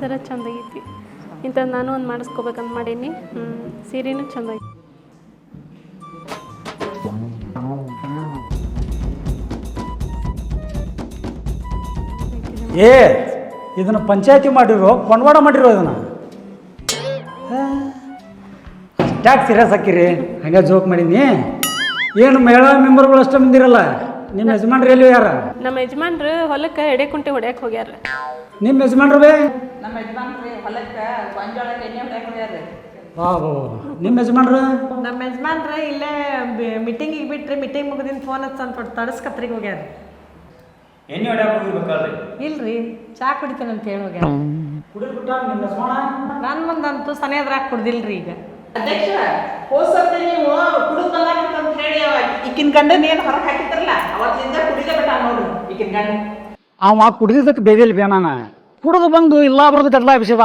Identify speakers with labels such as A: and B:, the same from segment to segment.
A: ಸರ ಚೆಂದಾಗೈತಿ. ಇಂಥ ನಾನು ಒಂದು ಮಾಡಿಸ್ಕೋಬೇಕಂತ ಮಾಡೀನಿ. ಹ್ಞೂ ಸೀರೆನೂ ಚೆಂದಾಗಿ
B: ಏ ಇದನ್ನು ಪಂಚಾಯತಿ ಮಾಡಿರೋ ಕೊಂಡವಾಡ ಮಾಡಿರೋ ಇದನ್ನು? ಅಷ್ಟಾಗಿ ಸೀರಿಯಸ್ ಹಾಕಿರಿ ಹಂಗೆ ಜೋಕ್ ಮಾಡೀನಿ. ಏನು ಮಹಿಳಾ ಮೆಂಬರ್ಗಳು ಅಷ್ಟು ಬಂದಿರಲ್ಲ? ನಿಮ್ಮ ಯಜಮಾನ್ರು ಎಲ್ಲಿ ಯಾರ
A: ನಮ್ಮ ಯಜಮಾನ್ರು ಹೊಲಕ್ಕೆ ಎಡೆ ಕುಂಟೆ ಹೊಡ್ಯಾಕೆ ಹೋಗ್ಯಾರ.
B: ನಿಮ್ಮ ಯಜಮಾನ್ರು ಬೇ?
C: ನಮ್ಮ ಯಜಮಾನ್ರಿ ಹೊಲಕ್ಕೆ ಗೊಂಜಾಳಕ್ಕೆ ಎಣ್ಣೆ ಹೊಡ್ಯಾಕ ಹೋಗ್ಯಾರ್ರಿ
B: ಬಾಬು ನಿಮ್ಮ ಯಜಮಾನ್ರು?
D: ನಮ್ಮ ಯಜಮಾನ್ರ ಇಲ್ಲೇ ಮೀಟಿಂಗಿಗೆ ಬಿಟ್ರಿ ಮೀಟಿಂಗ್ ಮುಗಿದಿನ ಫೋನ್ ಹಚ್ಚಂತ ಕೊಟ್ಟು ತಡಸ್ಕತ್ರಿಗೆ ಹೋಗ್ಯಾರ.
B: ಎಣ್ಣೆ ಹೊಡೆಯಕ್ಕೆ ಹೋಗಿರ್ಬೇಕಲ್ರಿ?
D: ಇಲ್ರಿ ಚಾ ಕುಡಿತೇನೆ ಅಂತ ಹೇಳಿ ಹೋಗ್ಯಾರ.
B: ಕುಡಿದ್ಬಿಟ್ಟ ನಿಮ್ಮ ಯಜಮಾನ?
D: ನನ್ನ ಮುಂದಂತೂ ಸನಿಯದ್ರಾಗ ಕುಡ್ದಿಲ್ರಿ ಈಗ.
C: ಅಧ್ಯಕ್ಷ ಹೋಸತ್ತೆ ನೀವು ಕುಡಿದು ಅಂತ ಹೇಳಿ ಅವ. ಈಕಿನ ಗಂಡನ ಏನು ಹೊರಗೆ ಹಾಕಿದ್ರಲ್ಲ ಅವತ್ತಿಂದ ಕುಡಿದೇ ಬಿಟ್ಟ ನೋಡು ಈಕಿನ ಗಂಡ.
B: ಅವ ಕುಡಿದಿದ್ದಕ್ಕೆ ಬೇದಿಲ್ಲ ಬೇನಾನ ಕುಡಿದು ಬಂದು ಇಲ್ಲ ಬರೋದು ಗಡ್ಲ ಬಿಸಿದ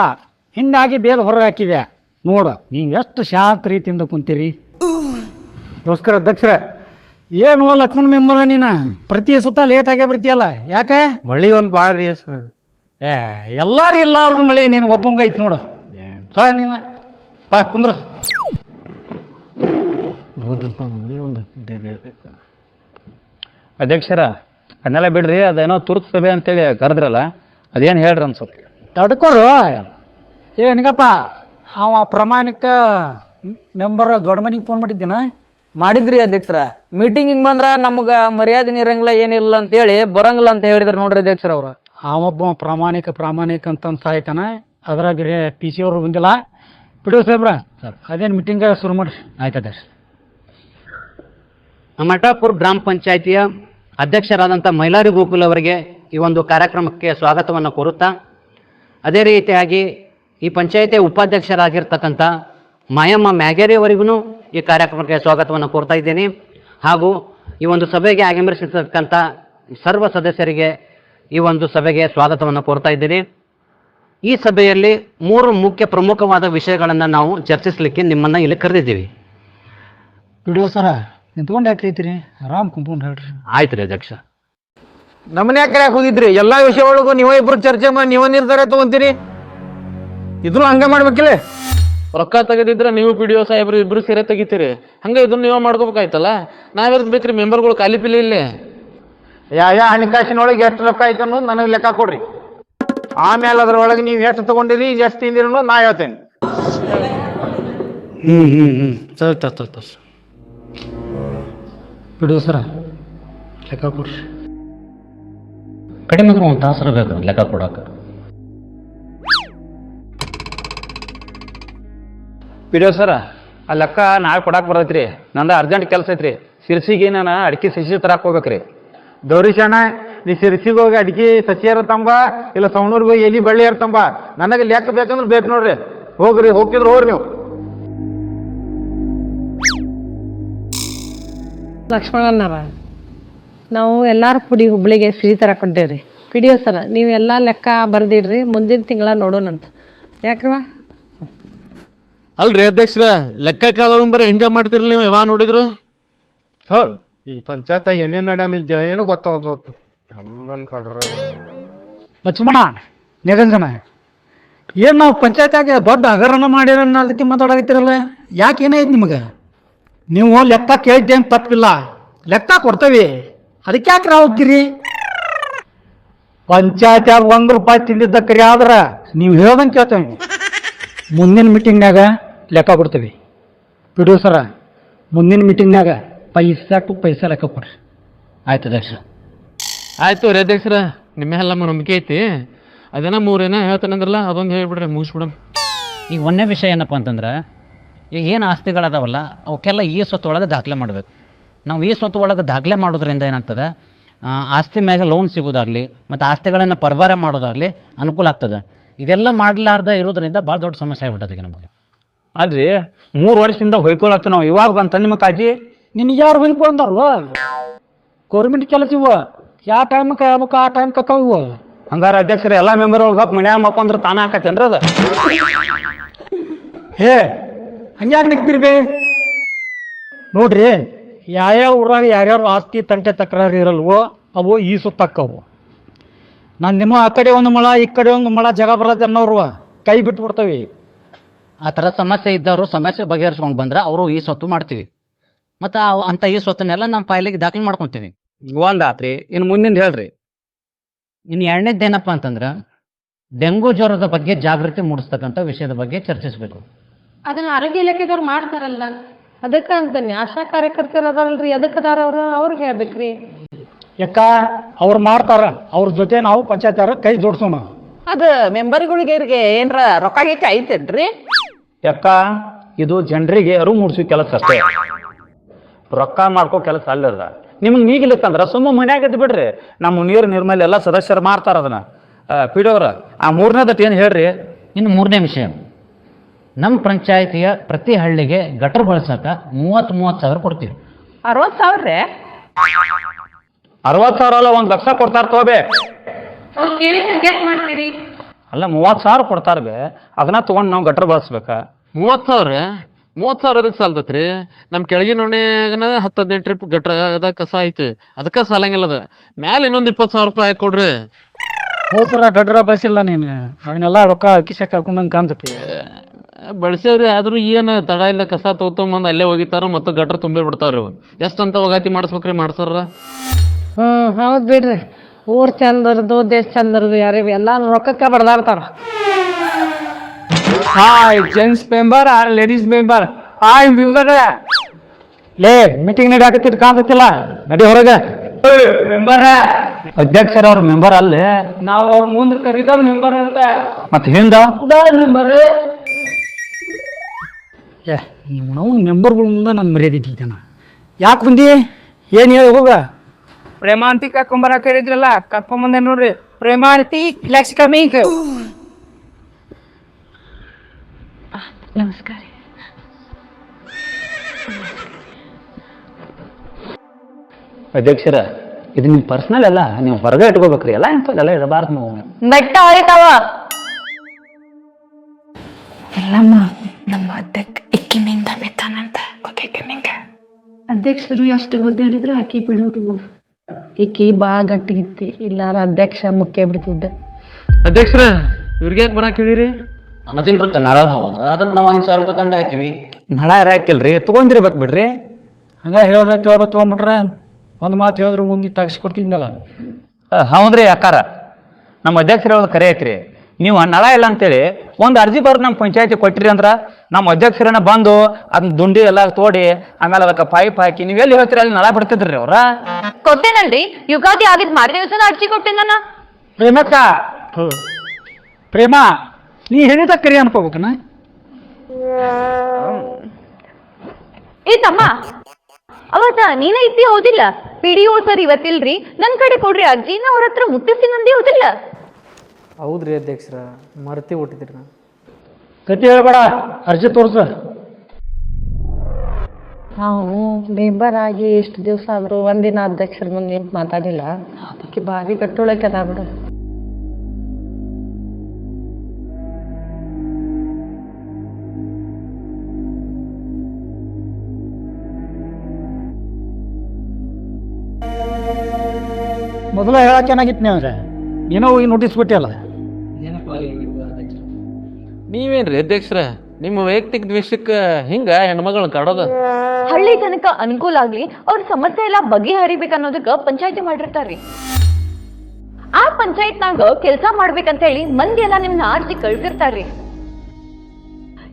B: ಹಿಂಗಾಗಿ ಬೇದ ಹೊರಗೆ ಹಾಕಿದೆ. ನೋಡು ನೀವು ಎಷ್ಟು ಶಾಂತ ರೀತಿಯಿಂದ ಕುಂತೀರಿ? ನಮಸ್ಕಾರ ಅಧ್ಯಕ್ಷರ ಏನು ಲಕ್ಷ್ಮಣ ಮೆಂಬರ ನೀನು? ಪ್ರತಿ ಸುತ್ತ ಲೇಟ್ ಆಗೇ ಬರ್ತೀಯಲ್ಲ? ಯಾಕೆ?
E: ಮಳಿ ಒಂದು ಭಾಳ ರೀ ಸರ್.
B: ಏ ಎಲ್ಲಾರು ಇಲ್ಲ ಅವ್ರ ಮಳೆ ನೀನು ಒಬ್ಬಂಗ ಐತಿ ನೋಡು. ಸಾ ನೀನು ಪಾ ಕುಂದ್ರ.
E: ಅಧ್ಯಕ್ಷರ ಅದನ್ನೆಲ್ಲ ಬಿಡ್ರಿ ಅದೇನೋ ತುರ್ತು ಸಭೆ ಅಂತೇಳಿ ಕರೆದ್ರಲ್ಲ ಅದೇನು ಹೇಳ್ರಿ ಅನ್ಸುತ್ತೆ
B: ತಡ್ಕೊರು. ಏನಿಗಪ್ಪ ಅವ ಪ್ರಮಾಣಿಕ ಮೆಂಬರ್ ದೊಡ್ಡ ಮನೆಗೆ ಫೋನ್ ಮಾಡಿದ್ದೀನ?
F: ಮಾಡಿದ್ರಿ ಅಧ್ಯಕ್ಷರ. ಮೀಟಿಂಗ್ ಹಿಂಗೆ ಬಂದ್ರೆ ನಮ್ಗೆ ಮರ್ಯಾದೆ ಇರಂಗಿಲ್ಲ ಏನಿಲ್ಲ ಅಂತ ಹೇಳಿ ಬರಂಗಿಲ್ಲ ಅಂತ ಹೇಳಿದ್ರು ನೋಡ್ರಿ ಅಧ್ಯಕ್ಷರ ಅವ್ರು.
B: ಅವೊಬ್ಬ ಪ್ರಾಮಾಣಿಕ ಪ್ರಾಮಾಣಿಕ ಅಂತ ಸಾಯ್ತಾನ. ಅದ್ರಾಗ ಪಿ ಸಿ ಅವರು ಬಂದಿಲ್ಲ. ಬಿಡು ಸಾಹೇಬ್ರ ಸರ್. ಅದೇನು ಮೀಟಿಂಗ್ ಶುರು ಮಾಡ್ರಿ. ಆಯ್ತದ
G: ಮಠಾಪುರ ಗ್ರಾಮ ಪಂಚಾಯಿತಿಯ ಅಧ್ಯಕ್ಷರಾದಂಥ ಮೈಲಾರಿ ಗೋಕುಲ್ ಅವರಿಗೆ ಈ ಒಂದು ಕಾರ್ಯಕ್ರಮಕ್ಕೆ ಸ್ವಾಗತವನ್ನು ಕೋರುತ್ತಾ, ಅದೇ ರೀತಿಯಾಗಿ ಈ ಪಂಚಾಯಿತಿಯ ಉಪಾಧ್ಯಕ್ಷರಾಗಿರ್ತಕ್ಕಂಥ ಮಾಯಮ್ಮ ಮ್ಯಾಗೇರಿ ಅವರಿಗೂ ಈ ಕಾರ್ಯಕ್ರಮಕ್ಕೆ ಸ್ವಾಗತವನ್ನು ಕೋರ್ತಾ ಇದ್ದೀನಿ. ಹಾಗೂ ಈ ಒಂದು ಸಭೆಗೆ ಆಗಮಿಸಿರ್ತಕ್ಕಂಥ ಸರ್ವ ಸದಸ್ಯರಿಗೆ ಈ ಒಂದು ಸಭೆಗೆ ಸ್ವಾಗತವನ್ನು ಕೋರ್ತಾ ಇದ್ದೀನಿ. ಈ ಸಭೆಯಲ್ಲಿ ಮೂರು ಮುಖ್ಯ ಪ್ರಮುಖವಾದ ವಿಷಯಗಳನ್ನು ನಾವು ಚರ್ಚಿಸಲಿಕ್ಕೆ ನಿಮ್ಮನ್ನು ಇಲ್ಲಿ ಕರೆದಿದ್ದೀವಿ.
B: ಸರ ನಿಂತ್ಕೊಂಡು ಯಾಕೆ ಐತ್ರಿ ಆರಾಮ್ ಕುಂತ್ಕೊಂಡು ಹೇಳ್ರಿ.
G: ಆಯ್ತು ರೀ ಅಧ್ಯಕ್ಷ.
E: ನಮ್ಮನೆ ಯಾಕೆ ಹೋಗಿದ್ರಿ ಎಲ್ಲಾ ವಿಷಯ ಒಳಗು ನೀವೇ ಇಬ್ರು ಚರ್ಚೆ ಮಾಡಿ ನೀವ ನಿರ್ಧಾರ ತಗೊಂತೀರಿ? ಇದನ್ನು ಹಂಗ ಮಾಡ್ಬೇಕಿಲ್ಲ?
F: ರೊಕ್ಕ ತೆಗೆದಿದ್ರೆ ನೀವು ಪಿ ಡಿ ಒ ಸಾಹೇಬ್ರು ಇಬ್ರು ಸೇರೆ ತೆಗಿತೀರಿ. ಹಂಗೆ ಇದನ್ನ ನೀವೇ ಮಾಡ್ಕೋಬೇಕಾಯ್ತಲ್ಲ? ನಾವ್ಯಾವ್ದು ಬೇಕ್ರಿ ಮೆಂಬರ್ಗಳು ಖಾಲಿ ಪಿಲಿ ಇಲ್ಲಿ?
E: ಯಾ ಯಾ ಹಣಕಾಸಿನೊಳಗೆ ಎಷ್ಟು ರೊಕ್ಕ ಐತೆ ಅನ್ನೋದು ನನಗೆ ಲೆಕ್ಕ ಕೊಡ್ರಿ. ಆಮೇಲೆ ಅದ್ರೊಳಗೆ ನೀವು ಎಷ್ಟು ತಗೊಂಡಿರಿ ಎಷ್ಟು ತಿಂದಿರಿ ಅನ್ನೋದು ನಾ ಹೇಳ್ತೇನೆ.
G: ಹ್ಮ್ ಹ್ಮ್ ಹ್ಮ್. ಸರಿ ತ ತ ತ
B: ಬಿಡು ಸರ. ಲೆಕ್ಕ ಕೊಡ್ರಿ.
G: ಕಡಿಮೆ ಅಂದ್ರೆ ಒಂದು ತಾಸರ ಬೇಕು ಲೆಕ್ಕ ಕೊಡೋಕೆ.
E: ಬಿಡೋ ಸರ ಆ ಲೆಕ್ಕ ನಾಳೆ ಕೊಡಕ್ಕೆ ಬರ್ತೈತ್ರಿ. ನಂದು ಅರ್ಜೆಂಟ್ ಕೆಲಸ ಐತ್ರಿ. ಸಿರ್ಸಿಗೆ ನಾನು ಅಡಿಕೆ ಸಸಿ ತರಕ್ಕೆ ಹೋಗ್ಬೇಕ್ರಿ. ಗೌರೀಶಣ್ಣ ನೀ ಸಿರ್ಸಿಗೆ ಹೋಗಿ ಅಡಿಕೆ ಸಸಿ ತಂಬ ಇಲ್ಲ ಸವಣೂರಿಗೆ ಹೋಗಿ ಎಲಿ ಬಳ್ಳಿ ತಂಬ. ನನಗೆ ಲೆಕ್ಕ ಬೇಕಂದ್ರೆ ಬೇಕು ನೋಡ್ರಿ. ಹೋಗ್ರಿ ಹೋಗ್ತಿದ್ರು ಹೋಗ್ರಿ ನೀವು.
D: ಲಕ್ಷ್ಮಣನಾರ ನಾವು ಎಲ್ಲಾರು ಪುಡಿ ಹುಬ್ಳಿಗೆ ಸಿಹಿ ತರ ಕೊಟ್ಟೇವ್ರಿ. ಪಿಡಿಯೋ ಸರ ನೀವೆಲ್ಲ ಎಲ್ಲ ಲೆಕ್ಕ ಬರ್ದಿಡ್ರಿ ಮುಂದಿನ ತಿಂಗಳ ನೋಡೋಣಂತ. ಯಾಕ್ರವ
F: ಅಲ್ರಿ ಅಧ್ಯಕ್ಷರ ಲೆಕ್ಕ ಕಾಲ ಬರೀ ಎಂಜಾಯ್ ಮಾಡ್ತಿರಲ್ಲ ನೀವು ಯಾವ ನೋಡಿದ್ರು?
E: ಹೌದು ಈ ಪಂಚಾಯತ್ ಏನೇನು ನಡಮಿಲ್ಲ ಏನು ಗೊತ್ತಾಗೋದು
B: ಲಕ್ಷ್ಮಣ ನಿರಂಜನ ಏನು ನಾವು ಪಂಚಾಯತ್ಯಾಗ ದೊಡ್ಡ ಹಗರಣ ಮಾಡಿರೋ ಅದಕ್ಕೆ ಮಾತಾಡಕತ್ತಿರಲ್ಲ? ಯಾಕೆ ಏನೈತಿ ನಿಮಗೆ? ನೀವು ಲೆಕ್ಕ ಕೇಳಿದ್ದೇನು ತಪ್ಪಿಲ್ಲ. ಲೆಕ್ಕ ಕೊಡ್ತೇವೆ. ಅದಕ್ಕೆ ಯಾಕೆ ನಾವು ಹೋಗ್ತೀರಿ ಪಂಚಾಯತ್ಯಾಗ ಒಂದು ರೂಪಾಯಿ ತಿಂದಿದ್ದಕ್ಕರಿ ಆದ್ರೆ ನೀವು ಹೇಳ್ದಂಗೆ ಕೇಳ್ತೇವೆ ಮುಂದಿನ ಮೀಟಿಂಗ್ನಾಗ ಲೆಕ್ಕ ಕೊಡ್ತೇವೆ. ಬಿಡು ಸರ ಮುಂದಿನ ಮೀಟಿಂಗ್ನಾಗ ಪೈಸಾ ಟು ಪೈಸಾ ಲೆಕ್ಕ ಕೊಡ್ರಿ.
G: ಆಯ್ತು ಅಧ್ಯಕ್ಷ.
F: ಆಯ್ತು ರೀ ಅಧ್ಯಕ್ಷರ ನಿಮ್ಮ ನಮ್ಮ ನಂಬಿಕೆ ಐತಿ. ಅದೇನ ಮೂರೇನ ಹೇಳ್ತಾನಂದ್ರಲ್ಲ ಅದೊಂದು ಹೇಳ್ಬಿಡ್ರಿ ಮುಗಿಸ್ಬಿಡಮ್
G: ಈಗ ಒಂದೇ ವಿಷಯ ಏನಪ್ಪ ಅಂತಂದ್ರೆ ಈಗ ಏನು ಆಸ್ತಿಗಳದಾವಲ್ಲ ಅವಕ್ಕೆಲ್ಲ ಈ ಸ್ವತ್ತು ಒಳಗೆ ದಾಖಲೆ ಮಾಡಬೇಕು. ನಾವು ಈ ಸ್ವತ್ತು ಒಳಗೆ ದಾಖಲೆ ಮಾಡೋದ್ರಿಂದ ಏನಾಗ್ತದೆ? ಆಸ್ತಿ ಮ್ಯಾಗ ಲೋನ್ ಸಿಗೋದಾಗಲಿ ಮತ್ತು ಆಸ್ತಿಗಳನ್ನು ಪರ್ವಾರ ಮಾಡೋದಾಗಲಿ ಅನುಕೂಲ ಆಗ್ತದೆ. ಇದೆಲ್ಲ ಮಾಡಲಾರ್ದ ಇರೋದ್ರಿಂದ ಭಾಳ ದೊಡ್ಡ ಸಮಸ್ಯೆ ಆಗ್ಬಿಟ್ಟದೆ ಈಗ ನಮಗೆ.
B: ಅಲ್ರಿ ಮೂರು ವರ್ಷದಿಂದ ಹೊಯ್ಕೊಳತ್ತ ನಾವು. ಇವಾಗ ಬಂತ ನಿಮ್ಮ ಕಾಜಿ? ನಿನಗೆ ಯಾರು ಹೊಯ್ಕೊಂಡಾರು ಗೌರ್ಮೆಂಟ್ ಕೆಲಸ ಇವ. ಯಾವ ಟೈಮ್ಗೆ ಆಗ್ಬೇಕು ಆ ಟೈಮ್ ಕಕ್ಕಾವ ಇವು?
E: ಹಂಗಾರೆ ಅಧ್ಯಕ್ಷರ ಎಲ್ಲ ಮೆಂಬರ್ ಒಳಗೆ ಮನ್ಯಾಗ ಮಕ್ಕೊಂದ್ರೆ ತಾನೇ ಹಾಕತ್ತೇನ್ರಿ ಅದು?
B: ಹೇ ಹಂಗ್ಯಾಕೆ ನಿಗ್ತೀರಿ ಬೇ ನೋಡ್ರಿ ಯಾವ್ಯಾವ ಊರಾಗ ಯಾರ್ಯಾರು ಆಸ್ತಿ ತಂಟೆ ತಕರಾರು ಇರಲ್ವೋ ಅವು ಈ ಸುತ್ತಕ್ಕವು. ನಾನು ನಿಮ್ಮ ಆ ಕಡೆ ಒಂದು ಮಳ ಈ ಕಡೆ ಒಂದು ಮಳ ಜಗ ಬರತ್ತೆ ಅನ್ನೋರು ಕೈ ಬಿಟ್ಟು ಬಿಡ್ತವಿ.
G: ಆ ಥರ ಸಮಸ್ಯೆ ಇದ್ದವರು ಸಮಸ್ಯೆ ಬಗೆಹರಿಸ್ಕೊಂಡು ಬಂದ್ರೆ ಅವರು ಈ ಸ್ವತ್ತು ಮಾಡ್ತೀವಿ. ಮತ್ತು ಅಂತ ಈ ಸ್ವತ್ತನ್ನೆಲ್ಲ ನಮ್ಮ ಫೈಲಿಗೆ ದಾಖಲೆ ಮಾಡ್ಕೊತೀವಿ.
E: ಒಂದ್ ಆತ್ರಿ ಇನ್ನು ಮುಂದಿನ ಹೇಳ್ರಿ
G: ಇನ್ನು ಎರಡನೇದೇನಪ್ಪ ಅಂತಂದ್ರೆ ಡೆಂಗು ಜ್ವರದ ಬಗ್ಗೆ ಜಾಗೃತಿ ಮೂಡಿಸ್ತಕ್ಕಂಥ ವಿಷಯದ ಬಗ್ಗೆ ಚರ್ಚಿಸಬೇಕು.
D: ಅದನ್ನ ಆರೋಗ್ಯ ಇಲಾಖೆದವ್ರು ಮಾಡ್ತಾರಲ್ಲ ಅದಕ್ಕೆ ಅಂತಾನೆ ಆಶಾ ಕಾರ್ಯಕರ್ತರು ಅದಾರಲ್ರಿ ಅದಕ್ಕೆ ಅದಾರ ಅವ್ರು ಅವ್ರಿಗೆ ಹೇಳ್ಬೇಕ್ರಿ.
B: ಯಾಕ ಅವ್ರು ಮಾಡ್ತಾರ ಅವ್ರ ಜೊತೆ ನಾವು ಪಂಚಾಯತ್ ಕೈ ಜೋಡ್ಸೋಣ.
C: ಅದು ಮೆಂಬರ್ಗಳಿಗೆ ಏನರ ರೊಕ್ಕ ಗಿಕ್ಕ ಐತೇನ್ರಿ?
E: ಯಾಕ ಇದು ಜನರಿಗೆ ಅರಿವು ಮೂಡಿಸೋ ಕೆಲಸ ಅಷ್ಟೇ. ರೊಕ್ಕ ಮಾಡ್ಕೋ ಕೆಲಸ ಅಲ್ಲದ. ನಿಮ್ಗೆ ನೀಗಿಲಿಕ್ಕಂದ್ರ ಸುಮ್ಮ ಮನ್ಯಾಗ ಇದ್ದು ಬಿಡ್ರಿ. ನಮ್ಮ ನೀರು ನಿರ್ಮಲ್ಯ ಎಲ್ಲ ಸದಸ್ಯರು ಮಾಡ್ತಾರ ಅದನ್ನ. ಪಿಡೋರ ಆ ಮೂರನೇದಟ್ಟು ಏನು ಹೇಳ್ರಿ?
G: ಇನ್ನು ಮೂರನೇ ವಿಷಯ. ನಮ್ಮ ಪಂಚಾಯತಿಯ ಪ್ರತಿ ಹಳ್ಳಿಗೆ ಗಟರ್ ಬಳಸಕ್ಕೆ ಮೂವತ್ತು ಮೂವತ್ತು ಸಾವಿರ ಕೊಡ್ತೀವಿ.
C: ಅರವತ್ತು ಸಾವಿರ ರೀ?
E: ಅರವತ್ತು ಸಾವಿರ ಅಲ್ಲ ಒಂದು ಲಕ್ಷ ಕೊಡ್ತಾರೆ ತೋಬೆ
D: ಮಾಡ್ತೀರಿ?
E: ಅಲ್ಲ ಮೂವತ್ತು ಸಾವಿರ ಕೊಡ್ತಾರೆ ಬೇ. ಅದನ್ನ ತೊಗೊಂಡು ನಾವು ಗಟ್ರ ಬಳಸ್ಬೇಕಾ.
F: ಮೂವತ್ತು ಸಾವಿರ ಮೂವತ್ತು ಸಾವಿರ ಅದಕ್ಕೆ ಸಾಲ್ತತ್ರಿ ನಮ್ಮ ಕೆಳಗಿನ ಹೊಣೆಗನ ಹತ್ತು ಹದಿನೆಂಟು ಟ್ರಿಪ್ ಗಟ್ರ ಕಸ ಐತಿ ಅದಕ್ಕೆ ಸಾಲಂಗಿಲ್ಲ ಅದ. ಮ್ಯಾಲೆ ಇನ್ನೊಂದು ಇಪ್ಪತ್ತು ಸಾವಿರ ರೂಪಾಯಿ ಕೊಡ್ರಿ.
B: ಹೋಗ್ತಾರ ಗಡ್ರ ಬಯಸಿಲ್ಲ ನೀನು. ಅವನ್ನೆಲ್ಲ ರೊಕ್ಕ ಕಿಸೆ ಹಾಕೊಂಡಂಗೆ ಕಾಣ್ತತಿ.
F: ಬಳಸ್ಯಾವ್ರಿ ಆದ್ರೂ ಏನು ತಡ ಇಲ್ಲ ಕಸ ತಗೊಂಬಂದು ಅಲ್ಲೇ ಹೋಗಿತಾರ ಮತ್ತು ಗಟ್ರ ತುಂಬಿ ಬಿಡ್ತಾವ್ರಿ ಅವು ಅಂತ ಒಗಾತಿ ಮಾಡಿಸ್ಬೇಕ್ರಿ ಮಾಡ್ಸಾರ
D: ಹ್ಞೂ ಹೌದು ಬಿಡ್ರಿ. ಊರ್ ಚಂದರದು ದೇಶ ಚಂದರ್ದು ಇರೋದು ಯಾರೇ ಎಲ್ಲ ರೊಕ್ಕಕ್ಕೆ ಬಡ್ದಾಡ್ತಾರ.
B: Hi gents member or ladies member hi member ಲೇ ಮೀಟಿಂಗ್ ನಡಿ ಕಾಣ್ತತಿಲ್ಲ ನಡಿ ಹೊರಗೆ. ಮೆಂಬರ್
E: ಅಧ್ಯಕ್ಷರ ಅವ್ರ ಮೆಂಬರ್ ಅಲ್ಲೇ.
B: ನಾವು ಅವ್ರ ಮುಂದೆ ಕರೀತಾರ ಮೆಂಬರ್ ಅಂತ.
E: ಮತ್ತೆ ಹಿಂದ?
B: ಮೆಂಬರ್ ಏ ನಾವು ಮೆಂಬರ್ಗಳ ಮುಂದೆ ನಾನು ಮರ್ಯಾದೆ ಇಟ್ಟಿದ್ದಾನ ಯಾಕೆ ಬಂದಿ? ಏನು ಹೇಳಿ ಹೋಗ. ಪ್ರೇಮಾಂತಿ ಕರ್ಕೊಂಬರ ಕೇಳಿದ್ರಲ್ಲ ಕರ್ಕೊಂಬಂದೆ ನೋಡ್ರಿ. ಪ್ರೇಮಾಂತಿ ಫ್ಲೆಕ್ಸ್ ಕಮಿಂಗ್
D: ನಮಸ್ಕಾರ.
E: ಅಧ್ಯಕ್ಷರ ಇದು ನಿಮ್ಮ ಪರ್ಸನಲ್ ಅಲ್ಲ ನೀವು ಹೊರಗೆ ಇಟ್ಕೋಬೇಕ್ರಿ. ಎಲ್ಲ ಇಂಥದ್ದೆಲ್ಲ ಇರಬಾರ್ದು ನೀವು.
D: ಬೆಟ್ಟ
H: ಎಲ್ಲಮ್ಮ ನಮ್ಮ ಅಧ್ಯಕ್ಷ ಇಕ್ಕಿನಿಂದ ಮೆತ್ತಾನಂತ ಗೊತ್ತೈತೆ ನಿಂಗೆ
D: ಅಧ್ಯಕ್ಷರು ಎಷ್ಟು ಹೇಳಿದ್ರೆ ಆಕಿ ಬಿಡೋರು ಈಕಿ ಗಟ್ಟಿ ಇತ್ತಿ. ಇಲ್ಲಾರ ಅಧ್ಯಕ್ಷ ಮುಖ್ಯ ಬಿಡ್ತಿದ್ದ.
F: ಅಧ್ಯಕ್ಷರ ಇವ್ರಿಗೆ ಯಾಕೆ ಬರಾಕ್ ಹೇಳಿರಿ?
G: ಅನ್ನೋದಿಲ್ರಿ ನಳ ಅದನ್ನ ನಾವು ಐದು ಸಾವಿರ ರೂಪಾಯಿ ಹಾಕಿವಿ.
E: ನಳ ಹಾಕಿಲ್ರಿ? ತೊಗೊಂಡಿರ್ಬೇಕು ಬಿಡ್ರಿ.
B: ಹಂಗ ಹೇಳಿದ್ರೆ ಕೇಳ್ಬೇಕು ತೊಗೊಂಬಿಟ್ರೆ ಒಂದು ಮಾತು ಹೇಳಿದ್ರು ಮುಂದೆ ತೆಗಿಸ್ಕೊಡ್ತಿದ್ನಲ್ಲ.
E: ಹೌದ್ರಿ ಅಕ್ಕಾರ. ನಮ್ಮ ಅಧ್ಯಕ್ಷರು ಹೇಳೋದು ಕರೆ ಐತ್ರಿ. ನೀವು ನಳ ಇಲ್ಲ ಅಂತೇಳಿ ಒಂದು ಅರ್ಜಿ ಬರ್ದು ನಮ್ಮ ಪಂಚಾಯತಿ ಕೊಟ್ಟಿರಿ ಅಂದ್ರ ನಮ್ಮ ಅಧ್ಯಕ್ಷರನ್ನ ಬಂದು ಅದನ್ನ ದುಂಡಿ ಎಲ್ಲ ತೋಡಿ ಆಮೇಲೆ ಅದಕ್ಕೆ ಪೈಪ್ ಹಾಕಿ ನೀವು ಎಲ್ಲಿ ಹೇಳ್ತೀರಿ? ಅಲ್ಲಿ ನಳ ಬಿಡ್ತಿದ್ರಿ ಅವ್ರ?
H: ಕೊಟ್ಟೇನಲ್ರಿ? ಯುಗಾದಿ ಆಗಿದ್ ಮಾರನೇ ದಿವಸ ಅರ್ಜಿ ಕೊಟ್ಟೆ ನಾನು.
B: ಪ್ರೇಮಕ್ಕ ಪ್ರೇಮ ನೀ ಹೇಳಿದ ಕರಿ ಅನ್ಕೋಬೇಕನ?
H: ಏ ತಮ್ಮ ಅವತ್ತ ನೀನ ಇದ್ದಿ ಹೌದಿಲ್ಲ? ಪಿ ಡಿ ಓ ಸರ್ ಇವತ್ತಿಲ್ರಿ. ನನ್ ಕಡೆ ಕೊಡ್ರಿ ಅರ್ಜಿನ ಅವ್ರ ಹತ್ರ ಮುಟ್ಟಿಸಿ ಅಂದಿ ಹೌದಿಲ್ಲ?
I: ಹೌದ್ರಿ ಅಧ್ಯಕ್ಷರ ಮರ್ತಿ ಹುಟ್ಟಿದ್ರಿ ನಾನು.
B: ಕತಿ ಹೇಳ್ಬೇಡ ಅರ್ಜಿ ತೋರ್ಸ.
D: ನಾವು ಮೆಂಬರ್ ಆಗಿ ಎಷ್ಟು ದಿವಸ ಆದರೂ ಒಂದಿನ ಅಧ್ಯಕ್ಷರ ಮುಂದೆ ನಿಂತು ಮಾತಾಡಿಲ್ಲ. ಅದಕ್ಕೆ ಭಾರಿ ಗಟ್ಟೊಳಕ್ಕೆ ಅದ ಬಿಡು
B: ಮೊದಲ ಹೇಳಕ್ಕೆ ಚೆನ್ನಾಗಿತ್ತು ಅಂದ್ರೆ. ಏನೋ ಹೋಗಿ ನೋಟಿಸ್ ಬಿಟ್ಟಿಲ್ಲ
F: ನೀವೇನ್ರಿ ಅಧ್ಯಕ್ಷರ? ನಿಮ್ಮ ವೈಯಕ್ತಿಕ ದ್ವೇಷಕ್ಕೆ ಹಿಂಗ ಹೆಣ್ಮಗಳನ್ನ ಕಾಡೋದು
H: ಹಳ್ಳಿ ತನಕ ಅನುಕೂಲ ಆಗ್ಲಿ, ಅವ್ರ ಸಮಸ್ಯೆ ಎಲ್ಲ ಬಗೆಹರಿಬೇಕು ಅನ್ನೋದಕ್ಕ ಪಂಚಾಯತಿ ಮಾಡಿರ್ತಾರ್ರಿ. ಆ ಪಂಚಾಯತ್ನಾಗ ಕೆಲಸ ಮಾಡ್ಬೇಕಂತ ಹೇಳಿ ಮಂದಿ ಎಲ್ಲ ನಿಮ್ನ ಅರ್ಜಿ ಕಳ್ಸಿರ್ತಾರ್ರಿ.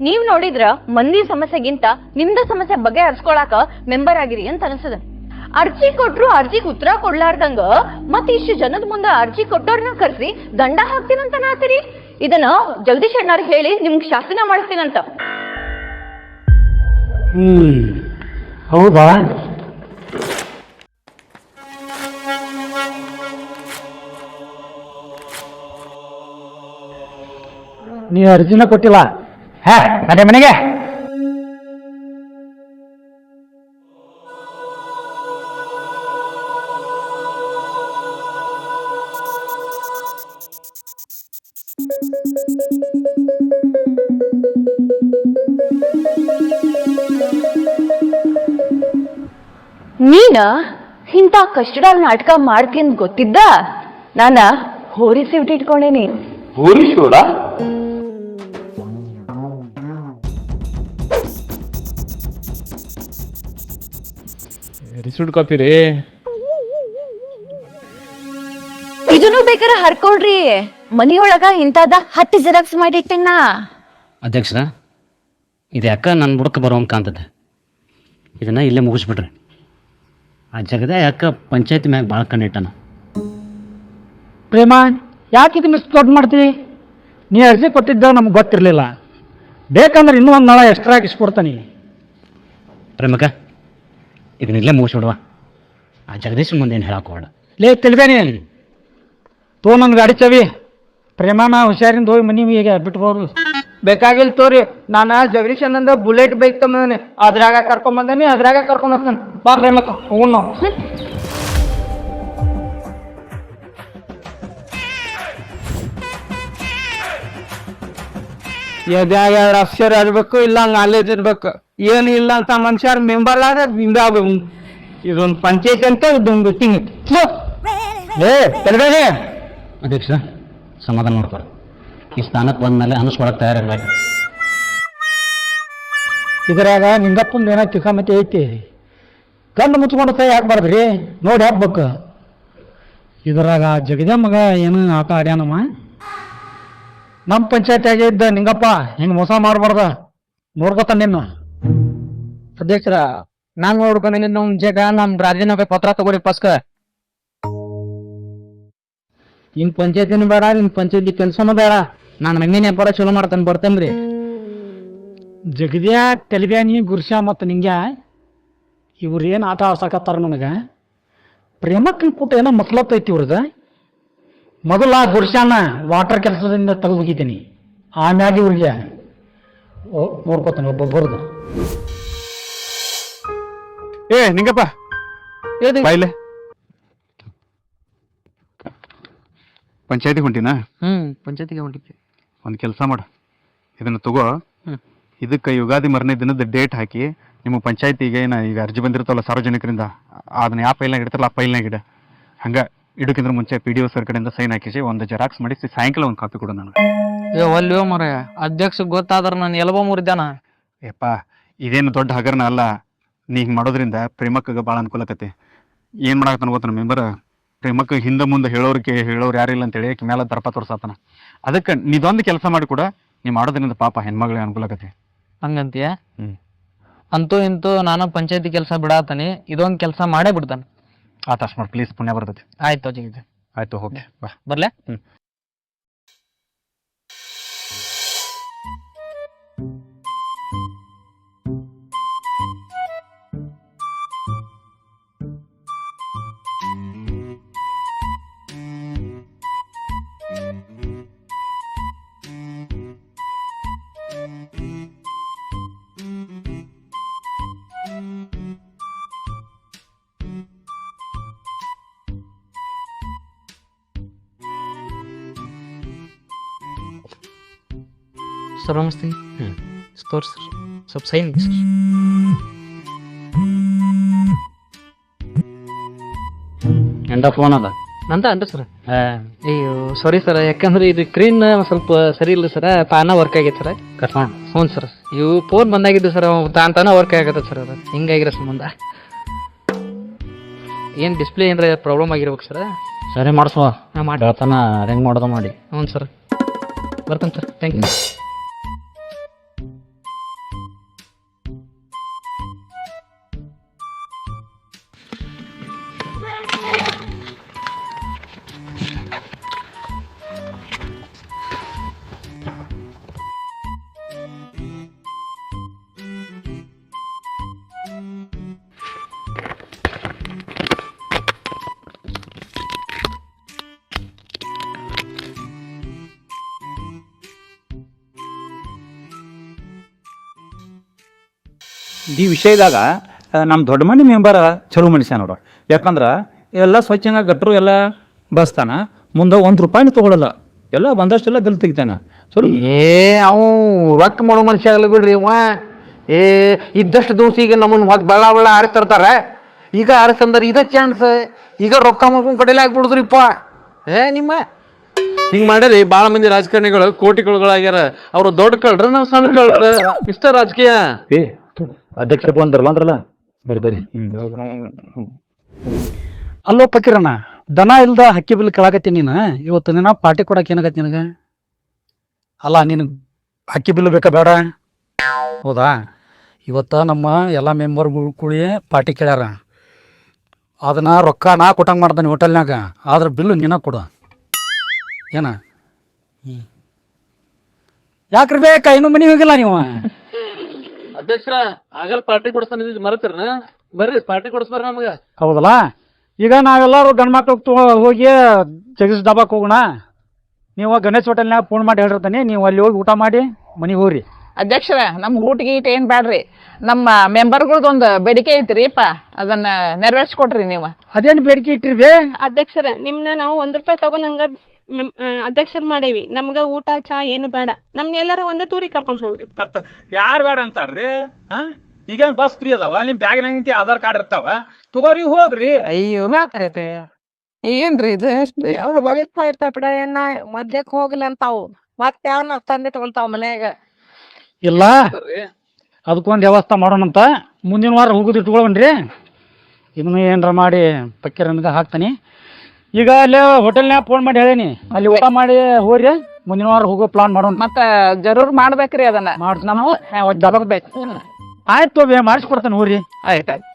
H: ನೀವ್ ನೋಡಿದ್ರ ಮಂದಿ ಸಮಸ್ಯೆಗಿಂತ ನಿಮ್ದ ಸಮಸ್ಯೆ ಬಗೆಹರಿಸ್ಕೊಳಕ ಮೆಂಬರ್ ಆಗಿರಿ ಅಂತ ಅನ್ಸದ. ಅರ್ಜಿ ಕೊಟ್ರು ಅರ್ಜಿಗೆ ಉತ್ತರ ಕೊಡ್ಲಾರ್ದಂಗ ಮತ್ ಇಷ್ಟು ಜನದ ಮುಂದೆ ಅರ್ಜಿ ಕೊಟ್ಟವ್ರನ್ನ ಕರ್ಸಿ ದಂಡ ಹಾಕ್ತೀನಂತ ನಾತಿರಿ ಇದನ್ನ ಜಗದೀಶ್ ಅಣ್ಣಾರ್ ಹೇಳಿ ನಿಮ್ಗೆ ಶಾಸನ ಮಾಡಿಸ್ತೀನಂತ.
B: ಹ್ಮ್, ಹೌದಾ? ನೀ ಅರ್ಜಿನ ಕೊಟ್ಟಿಲ್ಲ. ಹೇ ಮನೆ ಮನೆಗೆ.
H: ನೀನ ಇಂಥ ಕಷ್ಟದ ನಾಟಕ ಮಾಡ್ತೀನಿ ಗೊತ್ತಿದ್ದ? ನಾನ ಹೋರಿಸಿ ಬಿಟ್ಟಿಟ್ಕೊಂಡೇನಿ ಇಟ್ಕೊಂಡೇನಿ
J: ರಿಸೂಟ್ ಕಾಪಿ ರೀ.
H: ಇದನ್ನು ಬೇಕಾರೆ ಹರ್ಕೊಳ್ರಿ. ಮನಿಯೊಳಗ ಇಂಥದ ಹತ್ತು ಜೆರಾಕ್ಸ್ ಮಾಡಿಟ್ಟೇನ
G: ಅಧ್ಯಕ್ಷರ ಇದು ಯಾಕ ನನ್ನ ಬುಡಕ್ಕೆ ಬರೋಂಗೆ ಕಾಣ್ತದೆ ಇದನ್ನ ಇಲ್ಲೇ ಮುಗಿಸ್ಬಿಡ್ರಿ. ಆ ಜಗದ ಯಾಕೆ ಪಂಚಾಯತಿ ಮ್ಯಾಗ ಭಾಳ ಕಂಡಿಟ್ಟನ
B: ಪ್ರೇಮ ಯಾಕೆ ಇದು ಮಿಸ್ ದೊಡ್ಡ ಮಾಡ್ತೀವಿ ನೀ ಅರ್ಜಿ ಕೊಟ್ಟಿದ್ದ ನಮ್ಗೆ ಗೊತ್ತಿರಲಿಲ್ಲ. ಬೇಕಂದ್ರೆ ಇನ್ನೂ ಒಂದು ನಳ ಎಕ್ಸ್ಟ್ರಾ ಹಾಕಿಸ್ಕೊಡ್ತಾನೆ
G: ಪ್ರೇಮಕ ಇದನ್ನ ಇಲ್ಲೇ ಮುಗಿಸ್ಬಿಡುವ. ಆ ಜಗದೀಶ್ ಮುಂದೆ ಏನು ಹೇಳಕ್ಕೆ ಹೋಗಬೇಡ.
B: ಲೇ ತಿಳಿದೇನೆ ತೋ ನನ್ನ ಗಾಡಿ ಚವಿ. ಪ್ರೇಮಾನ ಹುಷಾರಿಂದ ಹೋಗಿ ಮನೆ ಈಗ ಬಿಟ್ಬೋದು
C: ಬೇಕಾಗಿಲ್ಲ ತೋರಿ. ನಾನು ಜಗದೀಶ್ ಅಂದ ಬುಲೆಟ್ ಬೈಕ್ ತಂಬಂದೇನೆ ಅದ್ರಾಗ ಕರ್ಕೊಂಬಂದೇನಿ ಅದ್ರಾಗ ಕರ್ಕೊಂಡು ಬರ್ತಾನೆ ಬಾ ಪ್ರೇಮಕ್ಕ ಹೋಗೋಣ ನಾವು. ಎದ್ಯಾಗ ಅಕ್ಷರ ಇರ್ಬೇಕು ಇಲ್ಲ ನಾಲೆಜ್ ಇರ್ಬೇಕು ಏನು ಇಲ್ಲ ಅಂತ ಮನುಷ್ಯರ ಮೆಂಬರ್ ಆದ್ರೆ ಹಿಂಗಾಗ ಇದೊಂದು ಪಂಚಾಯತ್ ಅಂತ ಇದೊಂದು ತಿಂಗ್
B: ಏ
G: ಅಧ್ಯಕ್ಷ ಸಮಾಧಾನ ಮಾಡ್ತಾರೆ ಈ ಸ್ಥಾನಕ್ಕೆ ಬಂದಮೇಲೆ ಅನಿಸ್ಕೊಳಕ್ಕೆ ತಯಾರಿರಬೇಕು.
B: ಇದ್ರಾಗ ನಿಂಗಪ್ಪಂದು ಏನೋ ತಿಕ್ಕಾಮತಿ ಐತಿ. ಕಣ್ಣು ಮುಚ್ಕೊಂಡು ಕೈ ಹಾಕ್ಬಾರ್ದ್ರಿ ನೋಡಿ ಹಾಕ್ಬೇಕು. ಇದ್ರಾಗ ಜಗದೇ ಮಗ ಏನು ಆಟ ಆಡ್ಯಾನಮ್ಮ? ನಮ್ಮ ಪಂಚಾಯತಿಯಾಗ ಇದ್ದ ನಿಂಗಪ್ಪ ಹಿಂಗೆ ಮೋಸ ಮಾಡಬಾರ್ದ? ನೋಡ್ಕೊತ ನಿನ್ನ.
C: ಅಧ್ಯಕ್ಷರ ನಾನು ನೋಡ್ಕೊಂಡ ನಮ್ ಜಗ ನಮ್ಮ ರಾಜೀನಾಮೆ ಪತ್ರ ತಗೋರಿ ಪಸ್ಕ. ನಿನ್ ಪಂಚಾಯತಿನೂ ಬೇಡ ನಿನ್ ಪಂಚಾಯತಿ ಕೆಲ್ಸನೂ ಬೇಡ. ನಾನು ಮಣ್ಣಿನ ವ್ಯಾಪಾರ ಚಲೋ ಮಾಡ್ತಾನೆ ಬರ್ತೇನ್ರಿ
B: ಜಗದ್ಯಾ ಕಲಿಬ್ಯಾನಿ ಗುರ್ಶಾ ಮತ್ತು ನಿಂಗ್ಯಾ ಇವ್ರು ಏನು ಆಟ ಆಡ್ಸಕತ್ತಾರ ನನಗೆ? ಪ್ರೇಮಕ್ಕೆ ಪುಟ್ಟ ಏನೋ ಮತ್ಲತ್ ಐತಿ ಇವ್ರದ. ಮೊದಲ ಆ ವಾಟರ್ ಕೆಲಸದಿಂದ ತೆಗೆದು ಹೋಗಿದ್ದೀನಿ ಆಮ್ಯಾಗ ಇವ್ರಿಗೆ ಓ ನೋಡ್ಕೊತಾನೆ ಒಬ್ಬ ಬರ್ದು.
J: ಏ ನಿಂಗಪ್ಪ. ಬಾಯ್ಲೆ. ಪಂಚಾಯತಿ ಹೊಂಟಿನ?
C: ಹ್ಮ್ ಪಂಚಾಯತಿಗೆ ಹೊಂಟಿದ್ದೆ.
J: ಒಂದು ಕೆಲಸ ಮಾಡು. ಇದನ್ನ ತಗೋ. ಇದಕ್ಕೆ ಯುಗಾದಿ ಮರನೇ ದಿನದ ಡೇಟ್ ಹಾಕಿ ನಿಮ್ಮ ಪಂಚಾಯತಿಗೆ ಏನ ಈಗ ಅರ್ಜಿ ಬಂದಿರ್ತಾವಲ್ಲ ಸಾರ್ವಜನಿಕರಿಂದ ಅದನ್ನ ಯಾವ ಫೈಲ್ನಾಗ ಇಡ್ತಾರಲ್ಲ ಆ ಫೈಲ್ನಾಗ ಇಡ. ಹಂಗ ಇಡೋಕ್ಕಿಂತ ಮುಂಚೆ ಪಿ ಡಿ ಒ ಸರ್ ಕಡೆಯಿಂದ ಸೈನ್ ಹಾಕಿಸಿ ಒಂದು ಜೆರಾಕ್ಸ್ ಮಾಡಿಸಿ ಸಾಯಂಕಾಲ ಒಂದು ಕಾಪಿ ಕೊಡು ನನಗೆ.
C: ಏ ಒಲ್ವೋ ಮರ ಅಧ್ಯಕ್ಷ ಗೊತ್ತಾದ್ರ ನಾನು ಎಲ್ಬೋ ಮುರಿದಾನ
J: ಯಪ್ಪ ಇದೇನು ದೊಡ್ಡ ಹಗರಣ ಅಲ್ಲ. ನೀ ಹಿಂಗೆ ಮಾಡೋದ್ರಿಂದ ಪ್ರೇಮಕ್ಕಗೆ ಭಾಳ ಅನುಕೂಲ ಆಕತಿ ಏನು ಮಾಡಾಕತ್ತಾನ ಗೊತ್ತ ಮೆಂಬರ್ ಪ್ರೇಮಕ್ಕೆ ಹಿಂದೆ ಮುಂದೆ ಹೇಳೋರಿಗೆ ಹೇಳೋರು ಯಾರಿಲ್ಲ ಅಂತ ಹೇಳಿ ಮೇಲೆ ದರ್ಪ ತೋರ್ಸಾತನ. ಅದಕ್ಕೆ ನೀದೊಂದು ಕೆಲಸ ಮಾಡಿ ಕೂಡ ನೀ ಮಾಡೋದ್ರಿಂದ ಪಾಪ ಹೆಣ್ಮಗಳಿಗೆ ಅನುಕೂಲ ಆಗತ್ತೆ.
C: ಹಂಗಂತೀಯ?
J: ಹ್ಮ್.
C: ಅಂತೂ ಇಂತೂ ನಾನು ಪಂಚಾಯತಿ ಕೆಲಸ ಬಿಡಾತಾನೆ ಇದೊಂದು ಕೆಲಸ ಮಾಡೇ ಬಿಡ್ತಾನೆ.
J: ಆತಾಶ್ ಮಾಡಿ ಪ್ಲೀಸ್ ಪುಣ್ಯ ಬರ್ತೈತಿ.
C: ಆಯ್ತು
J: ಆಯ್ತು ಹೋಗಿ ಬಾ.
C: ಬರ್ಲೆ?
J: ಹ್ಮ್.
C: ಸರ್ ನಮಸ್ತೆ ತೋರ್ ಸರ್ ಸ್ವಲ್ಪ ಸೈನ್
G: ಆಫ್ ಫೋನ್ ಅದ
C: ನಂದ ಅನ್ರಿ ಸರ್ ಅಯ್ಯೋ ಸಾರಿ ಸರ್ ಯಾಕಂದ್ರೆ ಇದು ಸ್ಕ್ರೀನ್ ಸ್ವಲ್ಪ ಸರಿ ಇಲ್ಲ ಸರ್ ತಾನ ವರ್ಕ್ ಆಗೈತೆ ಸರ್
G: ಕರ್ಕೊಂಡು
C: ಹ್ಞೂ ಸರ್ ಇವು ಫೋನ್ ಬಂದಾಗಿದ್ದು ಸರ್ ತಾನ ತಾನ ವರ್ಕ್ ಆಗತ್ತೆ ಸರ್ ಅದು ಹಿಂಗಾಗಿರೋ ಸಂಬಂಧ ಏನು ಡಿಸ್ಪ್ಲೇ ಏನಾರ ಪ್ರಾಬ್ಲಮ್ ಆಗಿರ್ಬೇಕು ಸರ್
G: ಸರಿ ಮಾಡಿಸುವ
C: ಹಾಂ ಮಾಡಿ
G: ಹೇಳ್ತಾನ ಹೆಂಗೆ ಮಾಡೋದು ಮಾಡಿ
C: ಹ್ಞೂ ಸರ್ ಬರ್ತೇನೆ ಸರ್ ಥ್ಯಾಂಕ್ ಯು
E: ಈ ವಿಷಯದಾಗ ನಮ್ಮ ದೊಡ್ಡ ಮನೆ ಮೆಂಬರ್ ಚಲೋ ಮನುಷ್ಯ ನೋಡು ಯಾಕಂದ್ರೆ ಎಲ್ಲ ಸ್ವಚ್ಛಂಗ ಗಟ್ಟರು ಎಲ್ಲ ಬಸ್ತಾನ ಮುಂದೆ ಒಂದು ರೂಪಾಯಿನೂ ತೊಗೊಳಲ್ಲ. ಎಲ್ಲ ಬಂದಷ್ಟೆಲ್ಲ ಬಿಲ್ ತೆಗಿತಾನ. ಸರಿ
F: ಏ ಅವು ರೊಕ್ಕ ಮಾಡೋ ಮನುಷ್ಯ ಆಗಲ್ಲ ಬಿಡ್ರಿ ವಾ ಏ ಇದ್ದಷ್ಟು ದಿವಸ ಈಗ ನಮ್ಮನ್ನು ಹೊತ್ತು ಬಳ್ಳ ಬಳ್ಳ ಆರಿಸ್ ತರ್ತಾರೆ. ಈಗ ಆರಿಸಂದ್ರೆ ಇದ ಚಾನ್ಸ್. ಈಗ ರೊಕ್ಕ ಮಾಡ್ಕೊಂಡು ಕಡೆಲೆ ಆಗ್ಬಿಡುದ್ರಿಪ್ಪ ಏ ನಿಮ್ಮ. ಹಿಂಗೆ ಮಾಡ್ಯಾರಿ ಭಾಳ ಮಂದಿ ರಾಜಕಾರಣಿಗಳು ಕೋಟಿಗಳಾಗ್ಯಾರ ಅವರು ದೊಡ್ಡ ಕಳ್ರ ನಾವು ಸಣ್ಣ ಕಳ್ರ ಇಷ್ಟ ರಾಜಕೀಯ.
E: ಏ ಅಧ್ಯಕ್ಷ ಬಂದ್ರಲ್ಲ ಅಂದ್ರಲ್ಲ ಬರಿ ಬರಿ.
B: ಅಲ್ಲೋ ಪಕ್ಕಿರಣ್ಣ ದನ ಇಲ್ದ ಹಕ್ಕಿ ಬಿಲ್ ಕೇಳಾಕತ್ತೀನಿ ನೀನು? ಇವತ್ತು ನಿನ್ನ ಪಾರ್ಟಿ ಕೊಡಕ್ಕೆ ಏನಾಗತ್ತೆ ನಿನಗೆ? ಅಲ್ಲ, ನಿನ್ ಹಕ್ಕಿ ಬಿಲ್ ಬೇಕಾ ಬೇಡ? ಹೌದಾ? ಇವತ್ತು ನಮ್ಮ ಎಲ್ಲ ಮೆಂಬರ್ಗಳು ಕೂಡಿ ಪಾರ್ಟಿ ಕೇಳ್ಯಾರ. ಅದನ್ನ ರೊಕ್ಕ ನಾ ಕೊಟ್ಟಂಗೆ ಮಾಡ್ತಾನೆ ಹೋಟೆಲ್ನಾಗ ಆದ್ರೆ ಬಿಲ್ಲು ನೀನ ಕೊಡು. ಏನ? ಯಾಕ್ರಿ ಬೇಕಾ? ಇನ್ನೂ ಮನೆ ಹೋಗಿಲ್ಲ ನೀವು?
F: ಅಧ್ಯಕ್ಷರ ಆಗಲ್ ಪಾರ್ಟಿ ಕೊಡಿಸ್ತಾನ ಮರತಿರ್ನ? ಬರ್ರಿ ಪಾರ್ಟಿ ಕೊಡಿಸ್ಬಾರ ನಮ್ಗ.
B: ಹೌದಲ್ಲ? ಈಗ ನಾವೆಲ್ಲರೂ ಗಂಡ್ಮಕ್ಳು ಹೋಗಿ ಜಗದೀಶ್ ಡಾಬಾಕ್ ಹೋಗೋಣ. ನೀವು ಗಣೇಶ್ ಹೋಟೆಲ್ನಾಗ ಫೋನ್ ಮಾಡಿ ಹೇಳಿರ್ತಾನೆ. ನೀವು ಅಲ್ಲಿ ಹೋಗಿ ಊಟ ಮಾಡಿ ಮನೆಗೆ ಹೋಗ್ರಿ.
K: ಅಧ್ಯಕ್ಷರ ನಮ್ಮ ಊಟ ಗೀಟ ಏನು ಬ್ಯಾಡ್ರಿ? ನಮ್ಮ ಮೆಂಬರ್ಗಳ್ದೊಂದು ಬೇಡಿಕೆ ಐತ್ರಿಪ್ಪ. ಅದನ್ನ ನೆರವೇರಿಸ್ಕೊಟ್ರಿ ನೀವು.
B: ಅದೇನು ಬೇಡಿಕೆ ಇಟ್ಟಿರ್ಬೇ
A: ಅಧ್ಯಕ್ಷರ ನಿಮ್ನ ನಾವು ಒಂದ್ ರೂಪಾಯಿ ತಗೊಂಡ್ ಹಂಗ ಅಧ್ಯಕ್ಷರ್ ಮಾಡೇವಿ. ನಮ್ಗ ಊಟ ಚಾ ಏನು ಬೇಡ. ನಮ್ನ ಎಲ್ಲಾರ ಒಂದೇ ತೂರಿ ಕರ್ಕೊಂಡ್ ಹೋಗ್ರಿ.
L: ಯಾರು ಬೇಡ ಅಂತಾರ್ರಿ? ಹಾ ಈಗೇನ್ ಬಸ್ ಫ್ರೀ ಅದಾವ? ನಿಮ್ ಬ್ಯಾಗ್ನಾಗ ಆಧಾರ್ ಕಾರ್ಡ್ ಇರ್ತಾವ? ತಗೋರಿ ಹೋಗ್ರಿ.
D: ಅಯ್ಯೋ ಮಾತಾಡತ್ತೆ ಏನ್ರಿ ಇದು? ಅವ್ರು ಇರ್ತಾವ ಬಿಡ. ಏನ ಮದ್ಯಕ್ ಹೋಗ್ಲಿ ಅಂತಾವು. ಮತ್ತೆ ಯಾವನ ತಂದೆ ತಗೊಳ್ತಾವ ಮನ್ಯಾಗ?
B: ಇಲ್ಲ. ಅದಕ್ಕೊಂದು ವ್ಯವಸ್ಥೆ ಮಾಡೋಣಂತ ಮುಂದಿನ ವಾರ ಹೋಗುದು ಇಟ್ಕೊಳ್ವನ್ರಿ ಇನ್ನು ಏನಾರ ಮಾಡಿ ಪಕ್ಕೀರನ್ಗೆ ಹಾಕ್ತಾನೆ. ಈಗ ಅಲ್ಲೇ ಹೋಟೆಲ್ನ್ಯಾಗ ಫೋನ್ ಮಾಡಿ ಹೇಳೀನಿ. ಅಲ್ಲಿ ಊಟ ಮಾಡಿ ಹೋಗ್ರಿ ಮುಂದಿನ ವಾರ ಹೋಗೋ ಪ್ಲಾನ್ ಮಾಡೋಣ.
K: ಮತ್ತ ಜರೂರ್ ಮಾಡ್ಬೇಕ್ರಿ ಅದನ್ನ.
B: ಮಾಡ್ತ
K: ನಾವು ಡಬಕ್ ಬೇಕು.
B: ಆಯ್ತು ಮಾಡಿಸ್ಕೊಡ್ತೇನೆ ಹೋರಿ ಹೋಗ್ರಿ.
K: ಆಯ್ತಾಯ್ತು